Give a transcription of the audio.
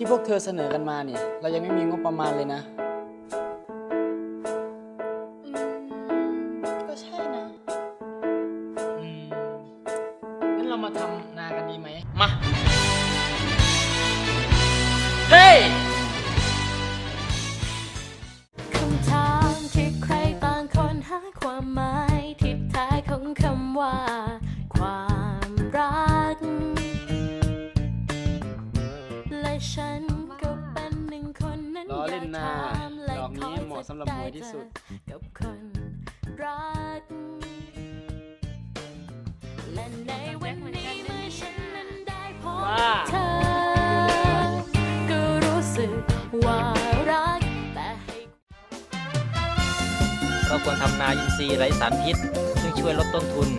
ที่พวกเธอเสนอกันมาเนี่ย เรายังไม่มีงบประมาณเลยนะ อืมก็ใช่นะ อืมงั้นเรามาทำนากันดีไหม มา เฮ้ยคำถามที่ใครต่างคนหาความหมายที่แท้ของคำว่า ฉันก็เป็นหนึ่งคนนั้นล้อเล่นนะอยากถามและดอกนี้ขเหมาะสำหรับมวยที่สุดจะไเจอกับคนรักและในวันนี้เมื่อฉันนั้นได้พบว่าเธอ ก็รู้สึกว่ารักแต่ให้เราควรทำนาอินทรีย์ไร้สารพิษ ซึ่งช่วยลดต้นทุน